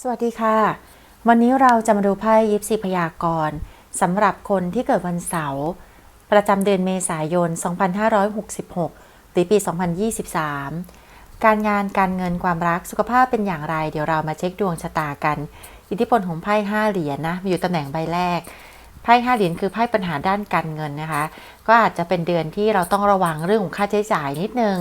สวัสดีค่ะ วันนี้เราจะมาดูไพ่ยิปซีพยากรณ์สำหรับคนที่เกิดวันเสาร์ประจำเดือนเมษายน 2566 หรือปี 2023 การงานการเงินความรักสุขภาพเป็นอย่างไร เดี๋ยวเรามาเช็คดวงชะตากัน อิทธิพลของไพ่5เหรียญนะมีอยู่ตำแหน่งใบแรก ไพ่ห้าเหรียญคือไพ่ปัญหาด้านการเงินนะคะ ก็อาจจะเป็นเดือนที่เราต้องระวังเรื่องของค่าใช้จ่ายนิดนึง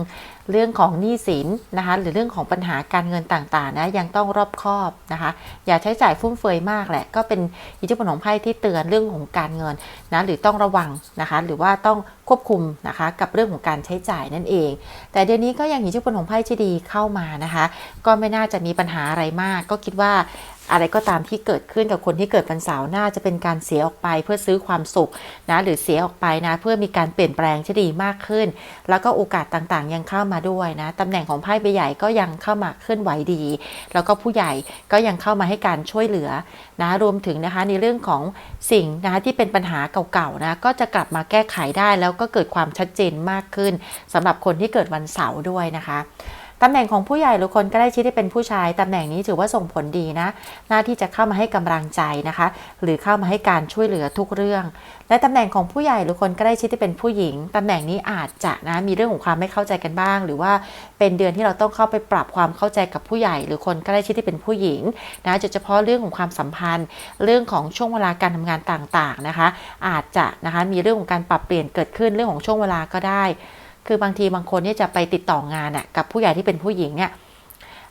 เรื่องของหนี้สินนะคะหรือเรื่องของปัญหาการเงินต่างๆนะยังต้องรอบคอบนะคะ อย่าใช้จ่ายฟุ่มเฟือยมากแหละ ก็เป็นอิทธิพลของไพ่ที่เตือนเรื่องของการเงินนะหรือต้องระวังนะคะ หรือว่าต้องควบคุมนะคะกับเรื่องของการใช้จ่ายนั่นเอง แต่เดือนนี้ก็ยังอิทธิพลของไพ่ที่ดีเข้ามานะคะ ก็ไม่น่าจะมีปัญหาอะไรมาก ก็คิดว่า อะไรก็ตามที่เกิดขึ้นกับคนที่เกิดวันเสาร์น่าจะเป็นการเสียออกไปเพื่อซื้อความสุขนะหรือเสียออกไปนะเพื่อมีการเปลี่ยนแปลงที่ดีมากขึ้น แล้วก็โอกาสต่างๆ ยังเข้ามาด้วยนะตำแหน่งของไพ่ใบใหญ่ก็ยังเข้ามาเคลื่อนไหวดี แล้วก็ผู้ใหญ่ก็ยังเข้ามาให้การช่วยเหลือนะรวมถึงนะคะในเรื่องของสิ่งนะคะที่เป็นปัญหาเก่าๆนะก็จะกลับมาแก้ไขได้แล้วก็เกิดความชัดเจนมากขึ้นสำหรับคนที่เกิดวันเสาร์ด้วยนะคะ ตำแหน่งของผู้ใหญ่หรือคนใกล้ชิดที่เป็นผู้ชายตำแหน่งนี้ถือว่าส่งผลดีนะ หน้าที่จะเข้ามาให้กำลังใจนะคะ หรือเข้ามาให้การช่วยเหลือทุกเรื่อง และตำแหน่งของผู้ใหญ่หรือคนใกล้ชิดที่เป็นผู้หญิงตำแหน่งนี้อาจจะนะมีเรื่องของความไม่เข้าใจกันบ้าง หรือว่าเป็นเดือนที่เราต้องเข้าไปปรับความเข้าใจกับผู้ใหญ่ หรือคนใกล้ชิดที่เป็นผู้หญิงนะโดยเฉพาะเรื่องของความสัมพันธ์ เรื่องของช่วงเวลาการทำงานต่างๆนะคะ อาจจะนะคะมีเรื่องของการปรับเปลี่ยนเกิดขึ้นเรื่องของช่วงเวลาก็ได้ คือบางทีบางคนเนี่ยจะไปติดต่องานอะกับผู้ใหญ่ที่เป็นผู้หญิงเนี่ย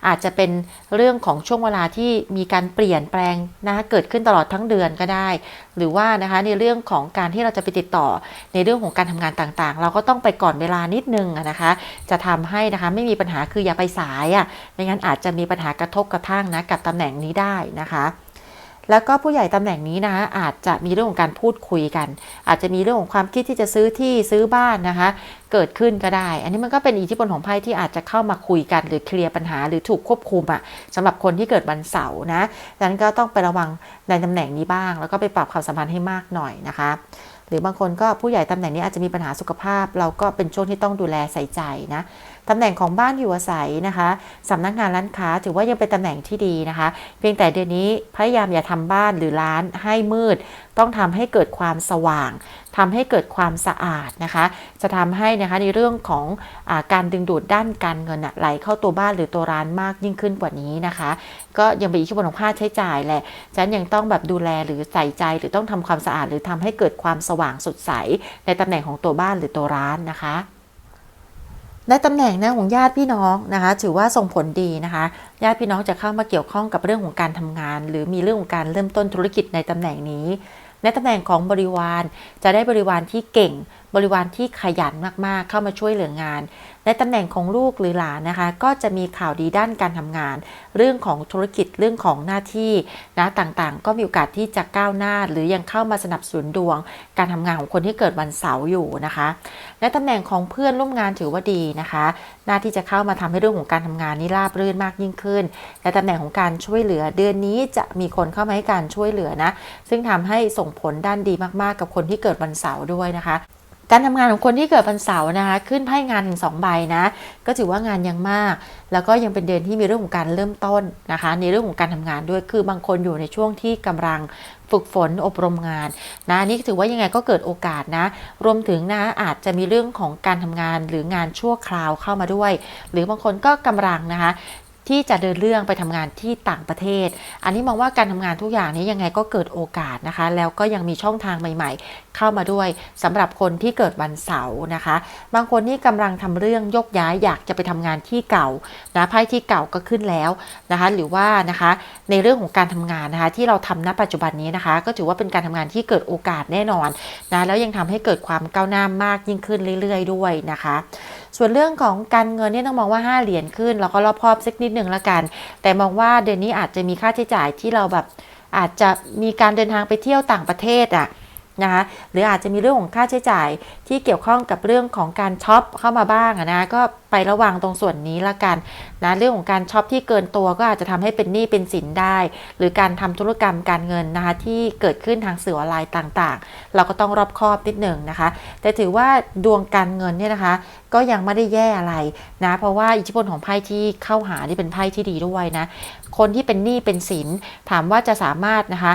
อาจจะเป็นเรื่องของช่วงเวลาที่มีการเปลี่ยนแปลงนะคะเกิดขึ้นตลอดทั้งเดือนก็ได้ หรือว่านะคะในเรื่องของการที่เราจะไปติดต่อในเรื่องของการทำงานต่างๆ เราก็ต้องไปก่อนเวลานิดนึงนะคะ จะทำให้นะคะไม่มีปัญหาคืออย่าไปสายอะไม่งั้นอาจจะมีปัญหากระทบกระทั่งนะกับตำแหน่งนี้ได้นะคะ แล้วก็ผู้ใหญ่ตำแหน่งนี้นะคะอาจจะมีเรื่องของการพูดคุยกัน อาจจะมีเรื่องของความคิดที่จะซื้อที่ซื้อบ้านนะคะ เกิดขึ้นก็ได้ อันนี้มันก็เป็นอิทธิพลของไพ่ที่อาจจะเข้ามาคุยกันหรือเคลียร์ปัญหาหรือถูกควบคุมอะสำหรับคนที่เกิดวันเสาร์นะดังนั้นก็ต้องไประวังในตำแหน่งนี้บ้าง แล้วก็ไปปรับความสัมพันธ์ให้มากหน่อยนะคะหรือบางคนก็ผู้ใหญ่ตำแหน่งนี้อาจจะมีปัญหาสุขภาพ เราก็เป็นช่วงที่ต้องดูแลใส่ใจนะ ตำแหน่งของบ้านอยู่อาศัยนะคะสำนักงานร้านค้าถือว่ายังเป็นตำแหน่งที่ดีนะคะ เพียงแต่เดือนนี้พยายามอย่าทำบ้านหรือร้านให้มืด ต้องทำให้เกิดความสว่างทำให้เกิดความสะอาดนะคะ จะทำให้นะคะในเรื่องของอการดึงดูดด้านการเงินไหลเข้าตัวบ้านหรือตัวร้านมากยิ่งขึ้นกว่านี้นะคะ ก็ยังเป็นอิทธิพลของค่าใช้จ่ายแหละฉะนันยังต้องแบบดูแลหรือใส่ใจหรือต้องทำความสะอาด หรือทำให้เกิดความสว่างสดใส ในตำแหน่งของตัวบ้านหรือตัวร้านนะคะ ในตำแหน่งนะของญาติพี่น้องนะคะ ถือว่าส่งผลดีนะคะญาติพี่น้องจะเข้ามาเกี่ยวข้องกับเรื่องของการทำงาน หรือมีเรื่องของการเริ่มต้นธุรกิจในตำแหน่งนี้ ในตำแหน่งของบริวารจะได้บริวารที่เก่งบริวารที่ขยันมากๆ เข้ามาช่วยเหลืองาน ในตำแหน่งของลูกหรือหลานนะคะ ก็จะมีข่าวดีด้านการทำงาน เรื่องของธุรกิจเรื่องของหน้าที่นะต่างๆ ก็มีโอกาสที่จะก้าวหน้า หรือยังเข้ามาสนับสนุนดวง การทำงานของคนที่เกิดวันเสาร์อยู่นะคะในตำแหน่งของเพื่อนร่วมงานถือว่าดีนะคะ หน้าที่จะเข้ามาทำให้เรื่องของการทำงานนี้ราบรื่นมากยิ่งขึ้นในตำแหน่งของการช่วยเหลือ เดือนนี้จะมีคนเข้ามาให้การช่วยเหลือนะ ซึ่งทำให้ส่งผลด้านดีมากๆ กับคนที่เกิดวันเสาร์ด้วยนะคะ การทำงานของคนที่เกิดวันเสาร์นะคะ ขึ้นไพ่งานถึงสองใบนะ ก็ถือว่างานยังมาก แล้วก็ยังเป็นเดือนที่มีเรื่องของการเริ่มต้นนะคะ ในเรื่องของการทำงานด้วย คือบางคนอยู่ในช่วงที่กำลังฝึกฝนอบรมงานนะนนี่ถือว่ายังไงก็เกิดโอกาสนะ รวมถึงนะอาจจะมีเรื่องของการทำงานหรืองานชั่วคราวเข้ามาด้วย หรือบางคนก็กำลังนะคะ ที่จะเดินเรื่องไปทำงานที่ต่างประเทศ อันนี้มองว่าการทำงานทุกอย่างนี้ยังไงก็เกิดโอกาสนะคะ แล้วก็ยังมีช่องทางใหม่ ๆ เข้ามาด้วยสำหรับคนที่เกิดวันเสาร์นะคะ บางคนนี่กำลังทำเรื่องยกย้ายอยากจะไปทำงานที่เก่านะไพ่ที่เก่าก็ขึ้นแล้วนะคะ หรือว่านะคะในเรื่องของการทำงานนะคะ ที่เราทำณปัจจุบันนี้นะคะ ก็ถือว่าเป็นการทำงานที่เกิดโอกาสแน่นอนนะแล้วยังทำให้เกิดความก้าวหน้ามากยิ่งขึ้นเรื่อย ๆ ด้วยนะคะ ส่วนเรื่องของการเงินเนี่ยต้องมองว่า 5 เหรียญขึ้น แล้วก็รอบครอบสักนิดหนึ่งละกัน แต่มองว่าเดือนนี้อาจจะมีค่าใช้จ่ายที่เราแบบอาจจะมีการเดินทางไปเที่ยวต่างประเทศอะ นะคะหรืออาจจะมีเรื่องของค่าใช้จ่ายที่เกี่ยวข้องกับเรื่องของการช็อปเข้ามาบ้างนะก็ไประวังตรงส่วนนี้ละกันนะเรื่องของการช็อปที่เกินตัวก็อาจจะทำให้เป็นหนี้เป็นสินได้ หรือการทำธุรกรรมการเงินนะคะที่เกิดขึ้นทางสื่อออนไลน์ต่างๆ เราก็ต้องรอบคอบนิดหนึ่งนะคะ แต่ถือว่าดวงการเงินเนี่ยนะคะ ก็ยังไม่ได้แย่อะไรนะเพราะว่าอิทธิพลของไพ่ที่เข้าหานี่เป็นไพ่ที่ดีด้วยนะคนที่เป็นหนี้เป็นสินถามว่าจะสามารถนะคะ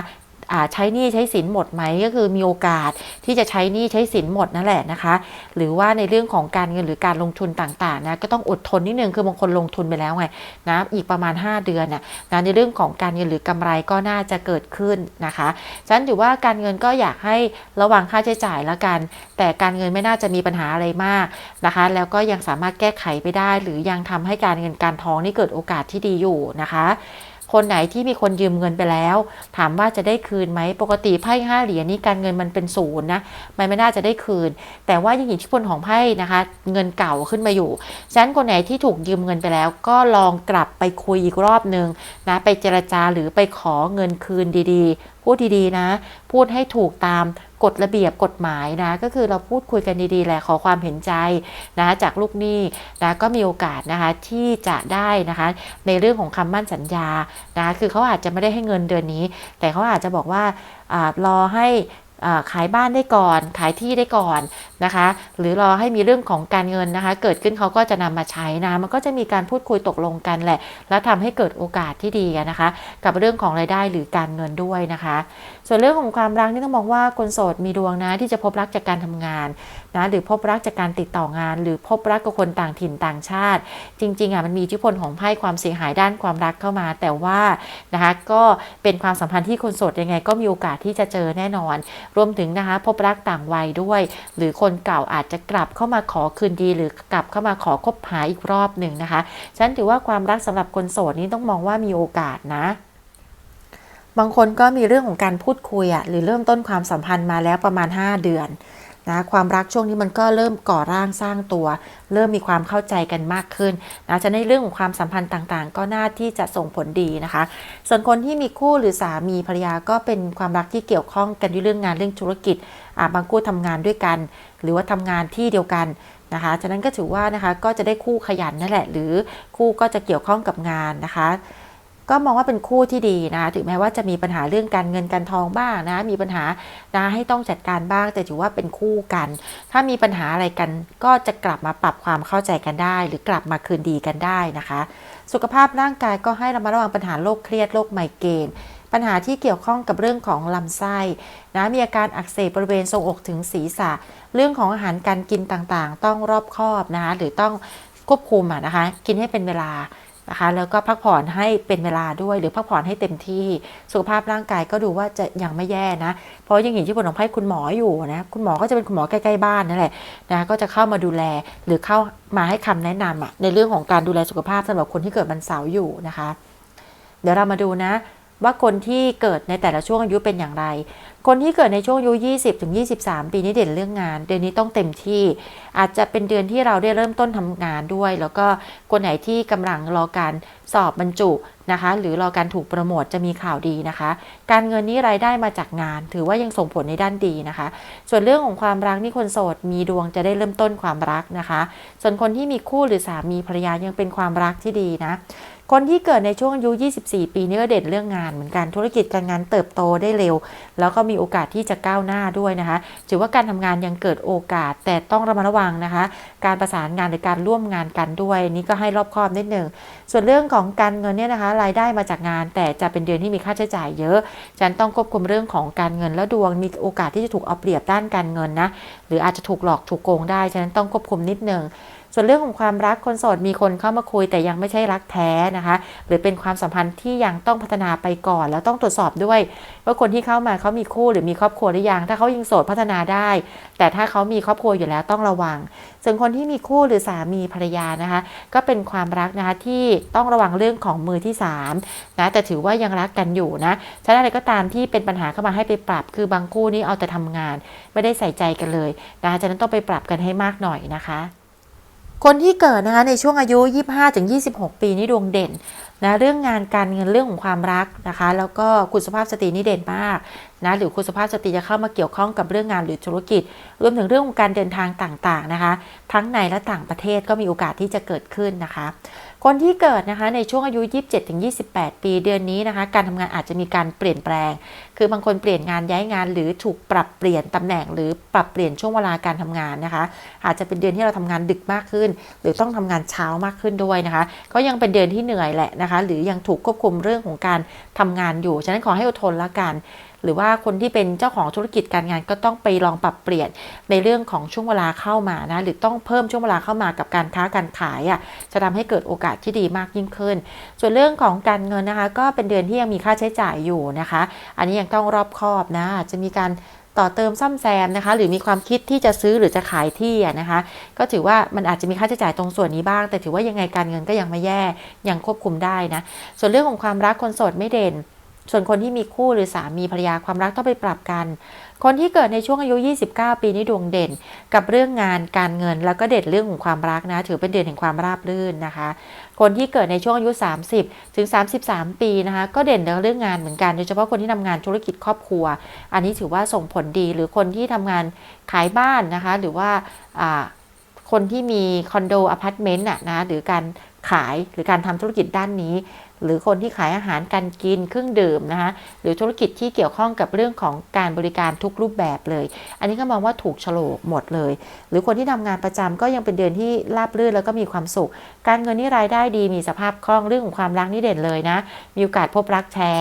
ใช้หนี้ใช้สินหมดไหมก็คือมีโอกาสที่จะใช้หนี้ใช้สินหมดนั่นแหละนะคะ หรือว่าในเรื่องของการเงินหรือการลงทุนต่างๆนะก็ต้องอดทนนิดนึงคือบางคนลงทุนไปแล้วไงนะอีกประมาณ 5 เดือนน่ะนะในเรื่องของการเงินหรือกำไรก็น่าจะเกิดขึ้นนะคะฉะนั้นถือว่าการเงินก็อยากให้ระวังค่าใช้จ่ายแล้วกัน แต่การเงินไม่น่าจะมีปัญหาอะไรมากนะคะ แล้วก็ยังสามารถแก้ไขไปได้ หรือยังทำให้การเงินการทองนี่เกิดโอกาสที่ดีอยู่นะคะ คนไหนที่มีคนยืมเงินไปแล้ว ถามว่าจะได้คืนไหมปกติไพ่ห้าเหรียญนี้การเงินมันเป็นศูนย์นะมันไม่น่าจะได้คืน แต่ว่ายังอิทธิพลของไพ่นะคะ เงินเก่าขึ้นมาอยู่ฉะนั้นคนไหนที่ถูกยืมเงินไปแล้ว ก็ลองกลับไปคุยอีกรอบหนึ่งนะไปเจรจาหรือไปขอเงินคืนดีๆ พูดดีๆนะ พูดให้ถูกตาม กฎระเบียบกฎหมายนะก็คือเราพูดคุยกันดีๆแหละขอความเห็นใจนะจากลูกหนี้นะก็มีโอกาสนะคะที่จะได้นะคะในเรื่องของคำมั่นสัญญานะคือเขาอาจจะไม่ได้ให้เงินเดือนนี้ แต่เขาอาจจะบอกว่ารอให้ ขายบ้านได้ก่อน ขายที่ได้ก่อนนะคะ หรือรอให้มีเรื่องของการเงินนะคะ เกิดขึ้นเขาก็จะนำมาใช้นะมันก็จะมีการพูดคุยตกลงกันแหละ แล้วทำให้เกิดโอกาสที่ดีนะคะ กับเรื่องของรายได้หรือการเงินด้วยนะคะ ส่วนเรื่องของความรักนี่ต้องมองว่าคนโสดมีดวงนะที่จะพบรักจากการทำงาน นะหรือพบรักจากการติดต่องาน หรือพบรักกับคนต่างถิ่นต่างชาติ จริงๆอะมันมีอิทธิพลของไพ่ความเสียหายด้านความรักเข้ามา แต่ว่านะคะก็เป็นความสัมพันธ์ที่คนโสดยังไง ก็มีโอกาสที่จะเจอแน่นอน รวมถึงนะคะพบรักต่างวัยด้วย หรือคนเก่าอาจจะกลับเข้ามาขอคืนดี หรือกลับเข้ามาขอคบหาอีกรอบหนึ่งนะคะฉันถือว่าความรักสำหรับคนโสดนี้ต้องมองว่ามีโอกาสนะบางคนก็มีเรื่องของการพูดคุยอะหรือเริ่มต้นความสัมพันธ์มาแล้วประมาณ 5 เดือน นะความรักช่วงนี้มันก็เริ่มก่อร่างสร้างตัว เริ่มมีความเข้าใจกันมากขึ้นนะจะในเรื่องของความสัมพันธ์ต่างๆ ก็น่าที่จะส่งผลดีนะคะ ส่วนคนที่มีคู่หรือสามีภรรยาก็เป็นความรักที่เกี่ยวข้องกันด้วยเรื่องงานเรื่องธุรกิจอาบางคู่ทำงานด้วยกัน หรือว่าทำงานที่เดียวกันนะคะฉะนั้นก็ถือว่านะคะก็จะได้คู่ขยันนั่นแหละ หรือคู่ก็จะเกี่ยวข้องกับงานนะคะ ก็มองว่าเป็นคู่ที่ดีนะถึงแม้ว่าจะมีปัญหาเรื่องการเงินการทองบ้างนะ มีปัญหานะให้ต้องจัดการบ้าง แต่ถือว่าเป็นคู่กัน ถ้ามีปัญหาอะไรกัน ก็จะกลับมาปรับความเข้าใจกันได้ หรือกลับมาคืนดีกันได้นะคะ สุขภาพร่างกายก็ให้ระมัดระวังปัญหาโรคเครียดโรคไมเกรนปัญหาที่เกี่ยวข้องกับเรื่องของลำไส้นะมีอาการอักเสบบริเวณทรงอกถึงศีรษะ เรื่องของอาหารการกินต่างๆ ต้องรอบคอบนะคะหรือต้องควบคุมนะคะ กินให้เป็นเวลา นะคะแล้วก็พักผ่อนให้เป็นเวลาด้วย หรือพักผ่อนให้เต็มที่สุขภาพร่างกายก็ดูว่าจะยังไม่แย่นะ เพราะยังเห็นที่ผลของไพ่คุณหมออยู่นะคุณหมอก็จะเป็นคุณหมอใกล้ๆบ้านนั่นแหละนะก็จะเข้ามาดูแลหรือเข้ามาให้คำแนะนำอะในเรื่องของการดูแลสุขภาพสำหรับคนที่เกิดวันเสาร์อยู่นะคะ เดี๋ยวเรามาดูนะ ว่าคนที่เกิดในแต่ละช่วงอายุเป็นอย่างไร คนที่เกิดในช่วงอายุ 20ถึง23 ปีนี้เด่นเรื่องงาน เดือนนี้ต้องเต็มที่ อาจจะเป็นเดือนที่เราได้เริ่มต้นทำงานด้วย แล้วก็คนไหนที่กำลังรอการสอบบรรจุนะคะ หรือรอการถูกโปรโมทจะมีข่าวดีนะคะ การเงินนี้รายได้มาจากงาน ถือว่ายังส่งผลในด้านดีนะคะ ส่วนเรื่องของความรักนี่คนโสดมีดวงจะได้เริ่มต้นความรักนะคะ ส่วนคนที่มีคู่หรือสามีภรรยายังเป็นความรักที่ดีนะ คนที่เกิดในช่วงอายุ 24 ปีนี่ก็เด่นเรื่องงานเหมือนกันธุรกิจการงานเติบโตได้เร็ว แล้วก็มีโอกาสที่จะก้าวหน้าด้วยนะคะถือว่าการทำงานยังเกิดโอกาสแต่ต้องระมัดระวังนะคะ การประสานงานหรือการร่วมงานกันด้วยนนี้ก็ให้รอบคอบนิดหนึ่งส่วนเรื่องของการเงินเนี่ยนะคะ รายได้มาจากงาน แต่จะเป็นเดือนที่มีค่าใช้จ่ายเยอะฉันต้องควบคุมเรื่องของการเงินและดวงมีโอกาสที่จะถูกเอาเปรียบด้านการเงินนะหรืออาจจะถูกหลอกถูกโกงได้ฉะนั้นต้องควบคุมนิดหนึ่ง ส่วนเรื่องของความรักคนโสดมีคนเข้ามาคุยแต่ยังไม่ใช่รักแท้นะคะ หรือเป็นความสัมพันธ์ที่ยังต้องพัฒนาไปก่อน แล้วต้องตรวจสอบด้วย ว่าคนที่เข้ามาเขามีคู่หรือมีครอบครัวหรือยังถ้าเขายังโสดพัฒนาได้ แต่ถ้าเขามีครอบครัวอยู่แล้วต้องระวัง ส่วนคนที่มีคู่หรือสามีภรรยานะคะ ก็เป็นความรักนะคะที่ต้องระวังเรื่องของมือที่3นะแต่ถือว่ายังรักกันอยู่นะฉะนั้นอะไรก็ตามที่เป็นปัญหาเข้ามาให้ไปปรับ คือบางคู่นี้เอาแต่ทำงาน ไม่ได้ใส่ใจกันเลยนะคะฉะนั้นต้องไปปรับกันให้มากหน่อยนะคะ คนที่เกิดนะคะในช่วงอายุ 25-26 ปีนี่ดวงเด่นนะเรื่องงานการเงินเรื่องของความรักนะคะ แล้วก็คุณสภาพสตรีนี่เด่นมาก นะหรือคุณสภาพสตรีจะเข้ามาเกี่ยวข้องกับเรื่องงานหรือธุรกิจ รวมถึงเรื่องของการเดินทางต่างๆนะคะ ทั้งในและต่างประเทศก็มีโอกาสที่จะเกิดขึ้นนะคะ คนที่เกิดนะคะในช่วงอายุ 27-28 ปีเดือนนี้นะคะ การทำงานอาจจะมีการเปลี่ยนแปลง คือบางคนเปลี่ยนงานย้ายงาน หรือถูกปรับเปลี่ยนตำแหน่ง หรือปรับเปลี่ยนช่วงเวลาการทำงานนะคะ อาจจะเป็นเดือนที่เราทำงานดึกมากขึ้น หรือต้องทำงานเช้ามากขึ้นด้วยนะคะ ก็ยังเป็นเดือนที่เหนื่อยแหละนะคะ หรือยังถูกควบคุมเรื่องของการทำงานอยู่ ฉะนั้นขอให้อดทนละกัน หรือว่าคนที่เป็นเจ้าของธุรกิจการงานก็ต้องไปลองปรับเปลี่ยนในเรื่องของช่วงเวลาเข้ามานะหรือต้องเพิ่มช่วงเวลาเข้ามากับการค้าการขายอะจะทำให้เกิดโอกาสที่ดีมากยิ่งขึ้น ส่วนเรื่องของการเงินนะคะ ก็เป็นเดือนที่ยังมีค่าใช้จ่ายอยู่นะคะ อันนี้ยังต้องรอบคอบนะอาจจะมีการต่อเติมซ่อมแซมนะคะ หรือมีความคิดที่จะซื้อหรือจะขายที่นะคะ ก็ถือว่ามันอาจจะมีค่าใช้จ่ายตรงส่วนนี้บ้าง แต่ถือว่ายังไงการเงินก็ยังไม่แย่ยังควบคุมได้นะ ส่วนเรื่องของความรักคนโสดไม่เด่น ส่วนคนที่มีคู่หรือสามีภรรยาความรักต้องไปปรับกัน คนที่เกิดในช่วงอายุ 29 ปีนี้ดวงเด่น กับเรื่องงานการเงินแล้วก็เด่นเรื่องของความรักนะ ถือเป็นเดือนแห่งความราบรื่นนะคะ คนที่เกิดในช่วงอายุ 30 ถึง 33 ปีนะคะ ก็เด่นในเรื่องงานเหมือนกันโดยเฉพาะคนที่ทำงานธุรกิจครอบครัว อันนี้ถือว่าส่งผลดีหรือคนที่ทำงานขายบ้านนะคะ หรือว่าคนที่มีคอนโดอพาร์ตเมนต์นะนะหรือการขายหรือการทำธุรกิจด้านนี้ หรือคนที่ขายอาหารการกินเครื่องดื่มนะคะหรือธุรกิจที่เกี่ยวข้องกับเรื่องของการบริการทุกรูปแบบเลย อันนี้ก็มองว่าถูกโฉลกหมดเลย หรือคนที่ทำงานประจำก็ยังเป็นเดือนที่ราบรื่นแล้วก็มีความสุข การเงินนี่รายได้ดีมีสภาพคล่องเรื่องของความรักนี่เด่นเลยนะ มีโอกาสพบรักแท้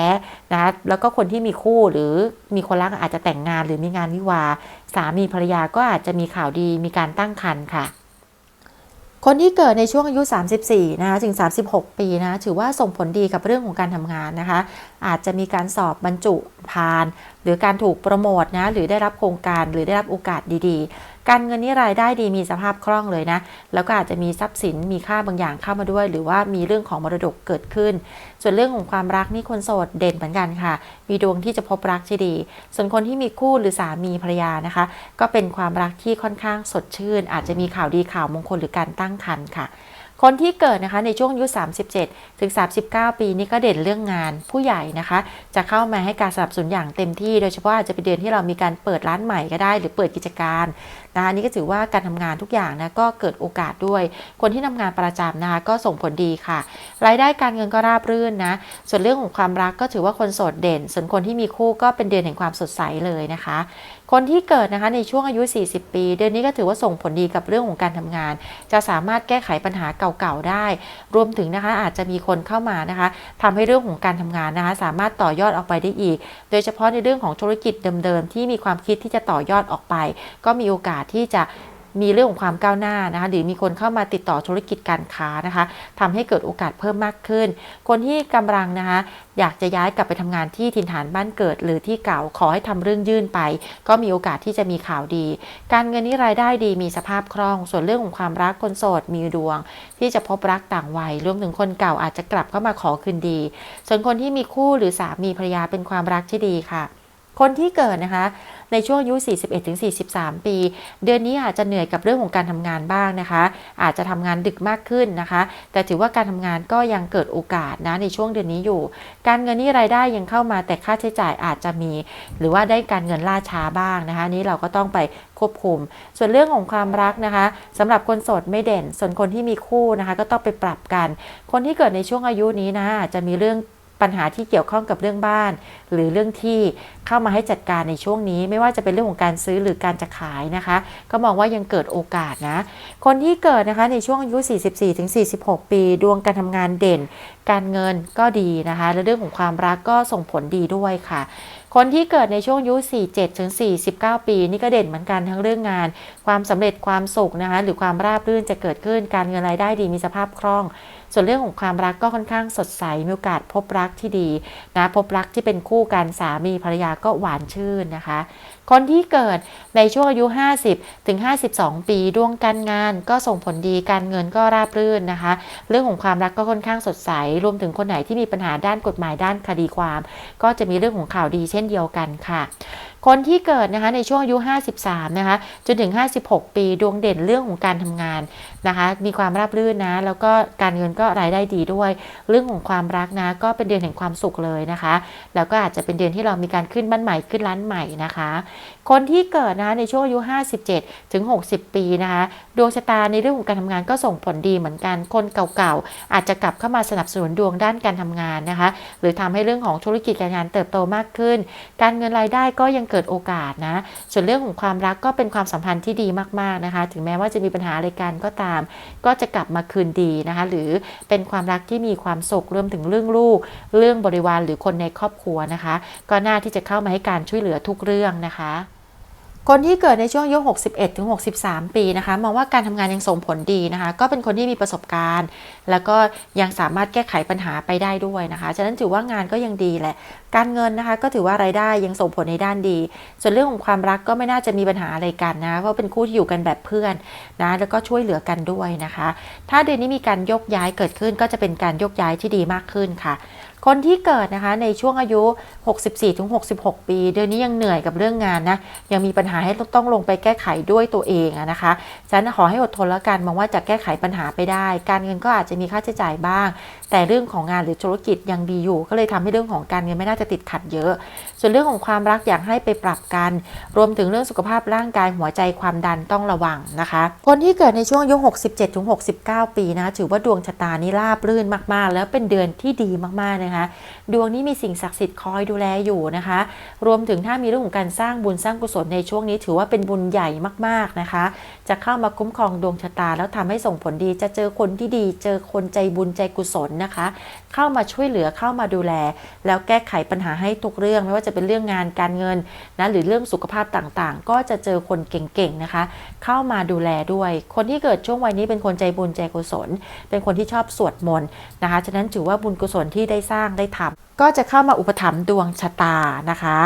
นะคะแล้วก็คนที่มีคู่หรือมีคนรักอาจจะแต่งงานหรือมีงานวิวาสามีภรรยาก็อาจจะมีข่าวดีมีการตั้งครรภ์ค่ะ คนที่เกิดในช่วงอายุ 34 นะคะถึง 36 ปีนะ ถือว่าส่งผลดีกับเรื่องของการทำงานนะคะ อาจจะมีการสอบบรรจุผ่าน หรือการถูกโปรโมทนะ หรือได้รับโครงการ หรือได้รับโอกาสดีๆ การเงินนี่รายได้ดีมีสภาพคล่องเลยนะ แล้วก็อาจจะมีทรัพย์สินมีค่าบางอย่างเข้ามาด้วย หรือว่ามีเรื่องของมรดกเกิดขึ้น ส่วนเรื่องของความรักนี่คนโสดเด่นเหมือนกันค่ะ มีดวงที่จะพบรักที่ดี ส่วนคนที่มีคู่หรือสามีภรรยานะคะ ก็เป็นความรักที่ค่อนข้างสดชื่น อาจจะมีข่าวดีข่าวมงคลหรือการตั้งครรภ์ค่ะ คนที่เกิดนะคะในช่วงอายุ 37 ถึง 39 ปีนี้ก็เด่นเรื่องงานผู้ใหญ่นะคะ จะเข้ามาให้การสนับสนุนอย่างเต็มที่ โดยเฉพาะอาจจะเป็นเดือนที่เรามีการเปิดร้านใหม่ก็ได้ หรือเปิดกิจการนะคะอันนี้ก็ถือว่าการทำงานทุกอย่างนะก็เกิดโอกาสด้วย คนที่ทำงานประจำนะคะก็ส่งผลดีค่ะ รายได้การเงินก็ราบรื่นนะส่วนเรื่องของความรักก็ถือว่าคนโสดเด่น ส่วนคนที่มีคู่ก็เป็นเดือนแห่งความสดใสเลยนะคะ คนที่เกิดนะคะในช่วงอายุ 40 ปี เดือนนี้ก็ถือว่าส่งผลดีกับเรื่องของการทำงาน จะสามารถแก้ไขปัญหาเก่าๆได้ รวมถึงนะคะอาจจะมีคนเข้ามานะคะทำให้เรื่องของการทำงานนะคะสามารถต่อยอดออกไปได้อีก โดยเฉพาะในเรื่องของธุรกิจเดิมๆที่มีความคิดที่จะต่อยอดออกไป ก็มีโอกาสที่จะ มีเรื่องของความก้าวหน้านะคะหรือมีคนเข้ามาติดต่อธุรกิจการค้านะคะทำให้เกิดโอกาสเพิ่มมากขึ้น คนที่กำลังนะคะอยากจะย้ายกลับไปทำงานที่ถิ่นฐานบ้านเกิด หรือที่เก่าขอให้ทำเรื่องยื่นไป ก็มีโอกาสที่จะมีข่าวดี การเงินนี้รายได้ดีมีสภาพคล่อง ส่วนเรื่องของความรักคนโสดมีดวง ที่จะพบรักต่างวัยรวมถึงคนเก่าอาจจะกลับเข้ามาขอคืนดี ส่วนคนที่มีคู่หรือสามีภรรยาเป็นความรักที่ดีค่ะ คนที่เกิดนะคะ ในช่วงอายุ 41-43 ปี เดือนนี้อาจจะเหนื่อยกับเรื่องของการทำงานบ้างนะคะ อาจจะทำงานดึกมากขึ้นนะคะ แต่ถือว่าการทำงานก็ยังเกิดโอกาสนะในช่วงเดือนนี้อยู่ การเงินนี่รายได้ยังเข้ามาแต่ค่าใช้จ่ายอาจจะมี หรือว่าได้การเงินล่าช้าบ้างนะคะ นี้เราก็ต้องไปควบคุม ส่วนเรื่องของความรักนะคะสำหรับคนโสดไม่เด่น ส่วนคนที่มีคู่นะคะ ก็ต้องไปปรับกัน คนที่เกิดในช่วงอายุนี้นะอาจจะมีเรื่อง ปัญหาที่เกี่ยวข้องกับเรื่องบ้าน หรือเรื่องที่เข้ามาให้จัดการในช่วงนี้ ไม่ว่าจะเป็นเรื่องของการซื้อหรือการจะขายนะคะ ก็มองว่ายังเกิดโอกาสนะ คนที่เกิดนะคะในช่วงอายุ 44-46 ปี ดวงการทำงานเด่น การเงินก็ดีนะคะ และเรื่องของความรักก็ส่งผลดีด้วยค่ะคนที่เกิดในช่วงอายุ 47 ถึง 49 ปี นี่ก็เด่นเหมือนกันทั้งเรื่องงาน ความสำเร็จความสุขนะคะ หรือความราบรื่นจะเกิดขึ้น การเงินรายได้ดีมีสภาพคล่อง ส่วนเรื่องของความรักก็ค่อนข้างสดใสมีโอกาสพบรักที่ดีนะพบรักที่เป็นคู่กันสามีภรรยาก็หวานชื่นนะคะ คนที่เกิดในช่วงอายุ 50 ถึง 52 ปีดวงการงานก็ส่งผลดีการเงินก็ราบรื่นนะคะ เรื่องของความรักก็ค่อนข้างสดใส รวมถึงคนไหนที่มีปัญหาด้านกฎหมายด้านคดีความ ก็จะมีเรื่องของข่าวดีเช่นเดียวกันค่ะ คนที่เกิดนะคะในช่วงอายุ 53 นะคะจนถึง 56 ปีดวงเด่นเรื่องของการทำงานนะคะ มีความราบรื่นนะ แล้วก็การเงินก็รายได้ดีด้วย เรื่องของความรักนะ ก็เป็นเดือนแห่งความสุขเลยนะคะ แล้วก็อาจจะเป็นเดือนที่เรามีการขึ้นบ้านใหม่ขึ้นร้านใหม่นะคะ คนที่เกิดนะในช่วงอายุ 57 ถึง 60 ปีนะคะดวงชะตาในเรื่องของการทำงานก็ส่งผลดีเหมือนกันคนเก่าๆอาจจะกลับเข้ามาสนับสนุนดวงด้านการทำงานนะคะ หรือทำให้เรื่องของธุรกิจการงานเติบโตมากขึ้น การเงินรายได้ก็ยังเกิดโอกาสนะ ส่วนเรื่องของความรักก็เป็นความสัมพันธ์ที่ดีมากๆนะคะ ถึงแม้ว่าจะมีปัญหาอะไรกันก็ตาม ก็จะกลับมาคืนดีนะคะ หรือเป็นความรักที่มีความสุขรวมถึงเรื่องลูก เรื่องบริวารหรือคนในครอบครัวนะคะ ก็น่าที่จะเข้ามาให้การช่วยเหลือทุกเรื่องนะคะ คนที่เกิดในช่วงอายุ 61 ถึง 63 ปีนะคะ มองว่าการทำงานยังส่งผลดีนะคะ ก็เป็นคนที่มีประสบการณ์ แล้วก็ยังสามารถแก้ไขปัญหาไปได้ด้วยนะคะ ฉะนั้นถือว่างานก็ยังดีแหละ การเงินนะคะก็ถือว่ารายได้ยังส่งผลในด้านดี ส่วนเรื่องของความรักก็ไม่น่าจะมีปัญหาอะไรกันนะ เพราะเป็นคู่ที่อยู่กันแบบเพื่อนนะ แล้วก็ช่วยเหลือกันด้วยนะคะ ถ้าเดือนนี้มีการยกย้ายเกิดขึ้นก็จะเป็นการยกย้ายที่ดีมากขึ้นค่ะ คนที่เกิดนะคะในช่วงอายุ 64-66 ปี เดือนนี้ยังเหนื่อยกับเรื่องงานนะยังมีปัญหาให้ต้องลงไปแก้ไขด้วยตัวเองนะคะฉะนั้นขอให้อดทนแล้วกันมองว่าจะแก้ไขปัญหาไปได้ การเงินก็อาจจะมีค่าใช้จ่ายบ้าง แต่เรื่องของงานหรือธุรกิจยังดีอยู่ ก็เลยทำให้เรื่องของการเงินไม่น่าจะติดขัดเยอะ ส่วนเรื่องของความรักอยากให้ไปปรับกัน รวมถึงเรื่องสุขภาพร่างกายหัวใจความดันต้องระวังนะคะ คนที่เกิดในช่วงอายุ 67-69 ปีนะถือว่าดวงชะตานี้ราบรื่นมากๆ แล้วเป็นเดือนที่ดีมากๆนะคะดวงนี้มีสิ่งศักดิ์สิทธิ์คอยดูแลอยู่นะคะ รวมถึงถ้ามีเรื่องของการสร้างบุญสร้างกุศลในช่วงนี้ถือว่าเป็นบุญใหญ่มากๆนะคะ จะเข้ามาคุ้มครองดวงชะตา แล้วทำให้ส่งผลดีจะเจอคนที่ดี เจอคนใจบุญใจกุศลนะคะ เข้ามาช่วยเหลือเข้ามาดูแล แล้วแก้ไขปัญหาให้ทุกเรื่อง ไม่ว่าจะเป็นเรื่องงานการเงินนะหรือเรื่องสุขภาพต่างๆ ก็จะเจอคนเก่งๆนะคะ เข้ามาดูแลด้วย คนที่เกิดช่วงวัยนี้เป็นคนใจบุญใจกุศล เป็นคนที่ชอบสวดมนต์นะคะฉะนั้นถือว่าบุญกุศลที่ได้สร้างได้ทำก็จะเข้ามาอุปถัมภ์ดวงชะตานะคะ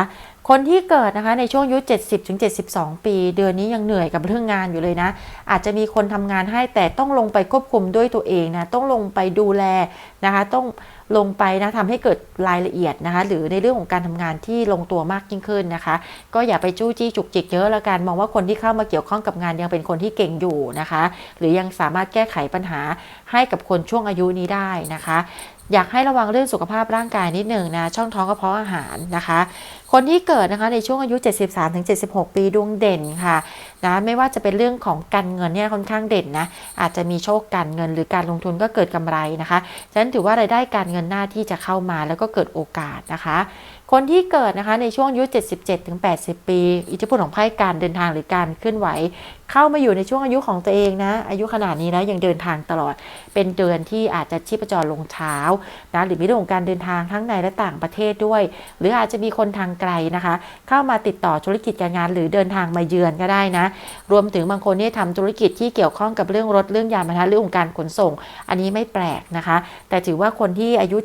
คนที่เกิดนะคะในช่วงอายุ 70ถึง72 ปี เดือนนี้ยังเหนื่อยกับเรื่องงานอยู่เลยนะ อาจจะมีคนทำงานให้แต่ต้องลงไปควบคุมด้วยตัวเองนะ ต้องลงไปดูแลนะคะ ต้องลงไปนะทำให้เกิดรายละเอียดนะคะ หรือในเรื่องของการทำงานที่ลงตัวมากยิ่งขึ้นนะคะ ก็อย่าไปจู้จี้จุกจิกเยอะละกัน มองว่าคนที่เข้ามาเกี่ยวข้องกับงานยังเป็นคนที่เก่งอยู่นะคะ หรือยังสามารถแก้ไขปัญหาให้กับคนช่วงอายุนี้ได้นะคะ อยากให้ระวังเรื่องสุขภาพร่างกายนิดหนึ่งนะ ช่องท้องกระเพาะอาหารนะคะ คนที่เกิดนะคะในช่วงอายุ 73-76 ปีดวงเด่นค่ะนะไม่ว่าจะเป็นเรื่องของการเงินเนี่ยค่อนข้างเด่นนะ อาจจะมีโชคการเงินหรือการลงทุนก็เกิดกำไรนะคะฉะนั้นถือว่ารายได้การเงินหน้าที่จะเข้ามาแล้วก็เกิดโอกาสนะคะ คนที่เกิดนะคะในช่วงอายุ 77-80 ปี อิทธิพลของไพ่การเดินทางหรือการเคลื่อนไหว เข้ามาอยู่ในช่วงอายุของตัวเองนะ อายุขนาดนี้แล้วยังเดินทางตลอด เป็นเดือนที่อาจจะชีพจรลงเช้านะหรือมีเรื่องของการเดินทางทั้งในและต่างประเทศด้วย หรืออาจจะมีคนทางไกลนะคะ เข้ามาติดต่อธุรกิจการงาน หรือเดินทางมาเยือนก็ได้นะ รวมถึงบางคนเนี่ทำธุรกิจที่เกี่ยวข้องกับเรื่องรถเรื่องยานพาหนะเรื่องของการขนส่ง อันนี้ไม่แปลกนะคะ แต่ถือว่าคนที่อายุ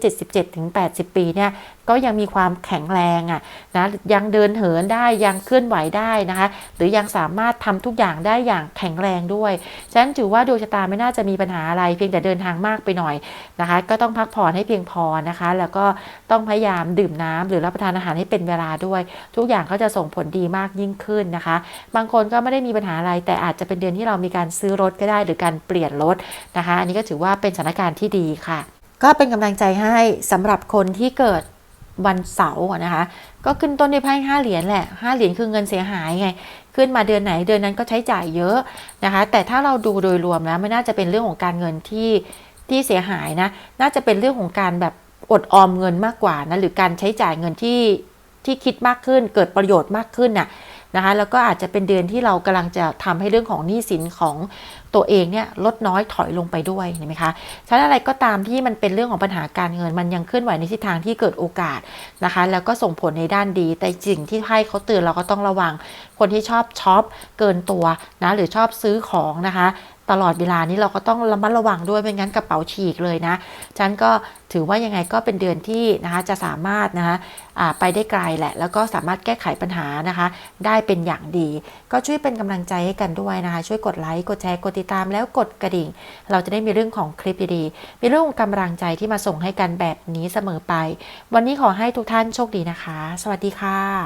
77-80 ปีเนี่ยก็ยังมีความแข็งแรงอะ่ะนะยังเดินเหินได้ยังเคลื่อนไหวได้นะคะ หรือยังสามารถทำทุกอย่างได้ได้อย่างแข็งแรงด้วยฉะนั้นถือว่าดวงชะตาไม่น่าจะมีปัญหาอะไรเพียงแต่เดินทางมากไปหน่อยนะคะ ก็ต้องพักผ่อนให้เพียงพอนะคะ แล้วก็ต้องพยายามดื่มน้ำหรือรับประทานอาหารให้เป็นเวลาด้วย ทุกอย่างก็จะส่งผลดีมากยิ่งขึ้นนะคะ บางคนก็ไม่ได้มีปัญหาอะไร แต่อาจจะเป็นเดือนที่เรามีการซื้อรถก็ได้ หรือการเปลี่ยนรถนะคะ อันนี้ก็ถือว่าเป็นสถานการณ์ที่ดีค่ะ ก็เป็นกำลังใจให้สำหรับคนที่เกิดวันเสาร์นะคะ ก็ขึ้นต้นด้วยไพ่ห้าเหรียญแหละห้าเหรียญคือเงินเสียหายไง ขึ้นมาเดือนไหนเดือนนั้นก็ใช้จ่ายเยอะนะคะ แต่ถ้าเราดูโดยรวมแล้วไม่น่าจะเป็นเรื่องของการเงินที่ที่เสียหายนะ น่าจะเป็นเรื่องของการแบบอดออมเงินมากกว่านะหรือการใช้จ่ายเงินที่ที่คิดมากขึ้น เกิดประโยชน์มากขึ้นน่ะนะคะแล้วก็อาจจะเป็นเดือนที่เรากำลังจะทำให้เรื่องของหนี้สินของ ตัวเองเนี่ยลดน้อยถอยลงไปด้วยเห็นไหมคะฉะนั้นอะไรก็ตามที่มันเป็นเรื่องของปัญหาการเงิน มันยังเคลื่อนไหวในทิศทางที่เกิดโอกาสนะคะ แล้วก็ส่งผลในด้านดี แต่สิ่งที่ให้เขาเตือนเราก็ต้องระวัง คนที่ชอบช็อปเกินตัวนะหรือชอบซื้อของนะคะตลอดเวลานี้เราก็ต้องระมัดระวังด้วยไม่งั้นกระเป๋าฉีกเลยนะฉันก็ถือว่ายังไงก็เป็นเดือนที่นะคะจะสามารถนะคะไปได้ไกลแหละ แล้วก็สามารถแก้ไขปัญหานะคะ ได้เป็นอย่างดี ก็ช่วยเป็นกำลังใจให้กันด้วยนะคะ ช่วยกดไลค์กดแชร์กดติดตามแล้วกดกระดิ่ง เราจะได้มีเรื่องของคลิปดีๆมีเรื่องของกำลังใจที่มาส่งให้กันแบบนี้เสมอไป วันนี้ขอให้ทุกท่านโชคดีนะคะ สวัสดีค่ะ